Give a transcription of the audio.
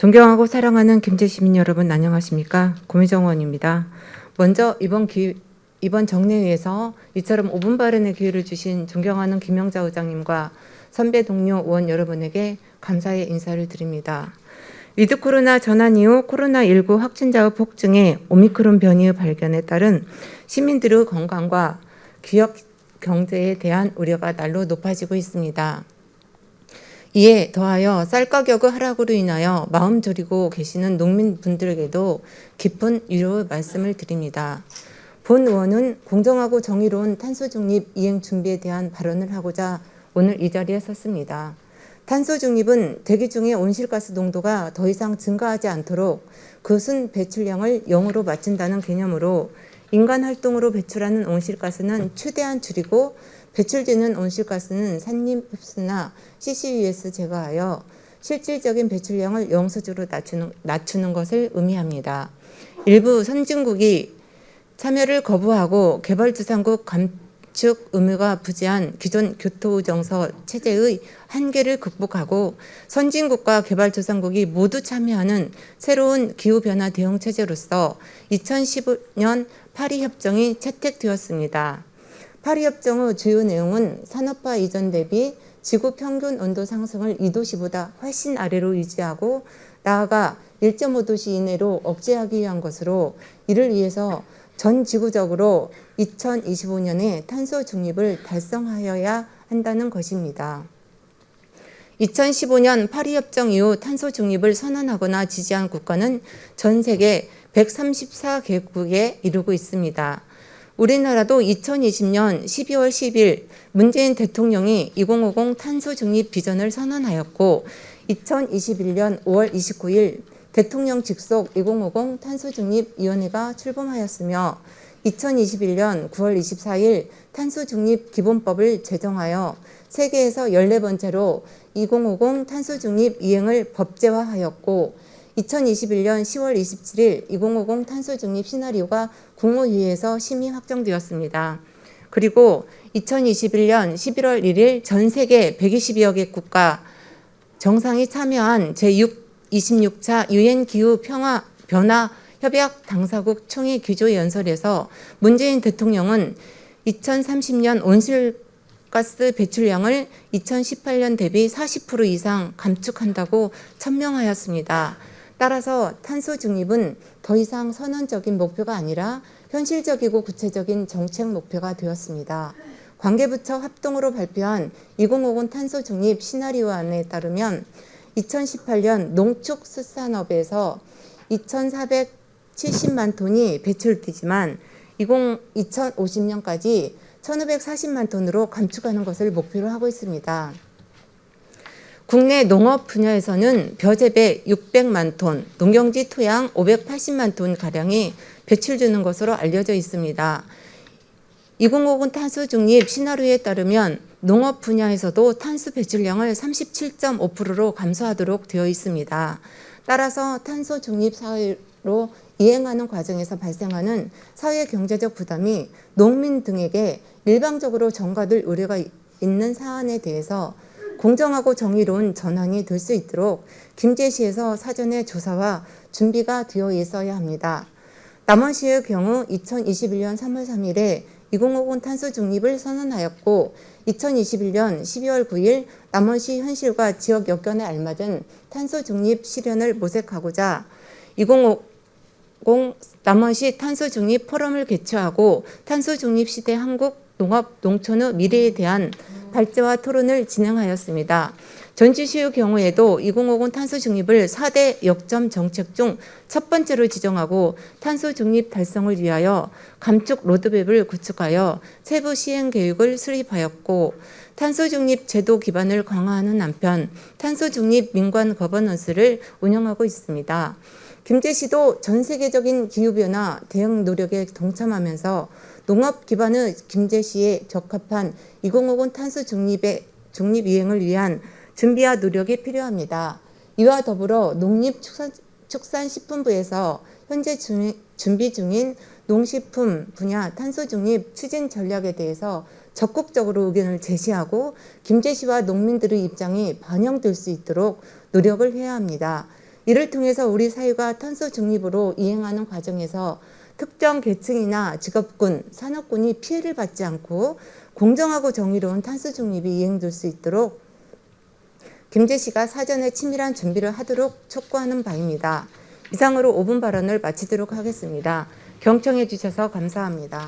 존경하고 사랑하는 김제 시민 여러분 안녕하십니까? 고미정원입니다. 먼저 이번 기, 이번 정례회에서 이처럼 5분 발언의 기회를 주신 존경하는 김영자 의장님과 선배 동료 의원 여러분에게 감사의 인사를 드립니다. 위드 코로나 전환 이후 코로나19 확진자의 폭증에 오미크론 변이의 발견에 따른 시민들의 건강과 기업 경제에 대한 우려가 날로 높아지고 있습니다. 이에 더하여 쌀 가격의 하락으로 인하여 마음 졸이고 계시는 농민분들에게도 깊은 위로의 말씀을 드립니다. 본 의원은 공정하고 정의로운 탄소 중립 이행 준비에 대한 발언을 하고자 오늘 이 자리에 섰습니다. 탄소 중립은 대기 중의 온실가스 농도가 더 이상 증가하지 않도록 그 순 배출량을 0으로 맞춘다는 개념으로 인간 활동으로 배출하는 온실가스는 최대한 줄이고 배출되는 온실가스는 산림 흡수나 CCUS 제거하여 실질적인 배출량을 영수주로 낮추는, 낮추는 것을 의미합니다. 일부 선진국이 참여를 거부하고 개발주상국 감축 의무가 부재한 기존 교토정서 체제의 한계를 극복하고 선진국과 개발주상국이 모두 참여하는 새로운 기후변화 대응 체제로서 2015년 파리 협정이 채택되었습니다. 파리 협정의 주요 내용은 산업화 이전 대비 지구 평균 온도 상승을 2도씨보다 훨씬 아래로 유지하고 나아가 1.5도씨 이내로 억제하기 위한 것으로 이를 위해서 전 지구적으로 2025년에 탄소 중립을 달성하여야 한다는 것입니다. 2015년 파리 협정 이후 탄소 중립을 선언하거나 지지한 국가는 전 세계 134개국에 이르고 있습니다. 우리나라도 2020년 12월 10일 문재인 대통령이 2050 탄소 중립 비전을 선언하였고 2021년 5월 29일 대통령 직속 2050 탄소 중립 위원회가 출범하였으며 2021년 9월 24일 탄소 중립 기본법을 제정하여 세계에서 14번째로 2050 탄소 중립 이행을 법제화하였고 2021년 10월 27일 2050 탄소 중립 시나리오가 국무회의에서 심의 확정되었습니다. 그리고 2021년 11월 1일 전 세계 120여 개 국가 정상이 참여한 제6 26차 유엔 기후 평화 변화 협약 당사국 총회 기조 연설에서 문재인 대통령은 2030년 온실가스 배출량을 2018년 대비 40% 이상 감축한다고 천명하였습니다. 따라서 탄소 중립은 더 이상 선언적인 목표가 아니라 현실적이고 구체적인 정책 목표가 되었습니다. 관계부처 합동으로 발표한 2050 탄소 중립 시나리오안에 따르면 2018년 농축수산업에서 2,470만 톤이 배출되지만 20, 2050년까지 1,540만 톤으로 감축하는 것을 목표로 하고 있습니다. 국내 농업 분야에서는 벼재배 600만 톤, 농경지 토양 580만 톤 가량이 배출되는 것으로 알려져 있습니다. 2050 탄소 중립 시나리오에 따르면 농업 분야에서도 탄소 배출량을 37.5%로 감소하도록 되어 있습니다. 따라서 탄소 중립 사회로 이행하는 과정에서 발생하는 사회 경제적 부담이 농민 등에게 일방적으로 전가될 우려가 있는 사안에 대해서 공정하고 정의로운 전환이 될 수 있도록 김제시에서 사전에 조사와 준비가 되어 있어야 합니다. 남원시의 경우 2021년 3월 3일에 2050 탄소 중립을 선언하였고 2021년 12월 9일 남원시 현실과 지역 여건에 알맞은 탄소 중립 실현을 모색하고자 2050 남원시 탄소 중립 포럼을 개최하고 탄소 중립 시대 한국 농업 농촌의 미래에 대한 발제와 토론을 진행하였습니다. 전주시의 경우에도 2050 탄소 중립을 4대 역점 정책 중 첫 번째로 지정하고 탄소 중립 달성을 위하여 감축 로드맵을 구축하여 세부 시행 계획을 수립하였고 탄소 중립 제도 기반을 강화하는 한편 탄소 중립 민관 거버넌스를 운영하고 있습니다. 김제시도 전 세계적인 기후변화 대응 노력에 동참하면서 농업 기반의 김제시에 적합한 2050 탄소 중립의 중립 이행을 위한 준비와 노력이 필요합니다. 이와 더불어 농립축산식품부에서 현재 준비 중인 농식품 분야 탄소 중립 추진 전략에 대해서 적극적으로 의견을 제시하고 김제시와 농민들의 입장이 반영될 수 있도록 노력을 해야 합니다. 이를 통해서 우리 사회가 탄소 중립으로 이행하는 과정에서 특정 계층이나 직업군, 산업군이 피해를 받지 않고 공정하고 정의로운 탄소 중립이 이행될 수 있도록 김제시가 사전에 치밀한 준비를 하도록 촉구하는 바입니다. 이상으로 5분 발언을 마치도록 하겠습니다. 경청해 주셔서 감사합니다.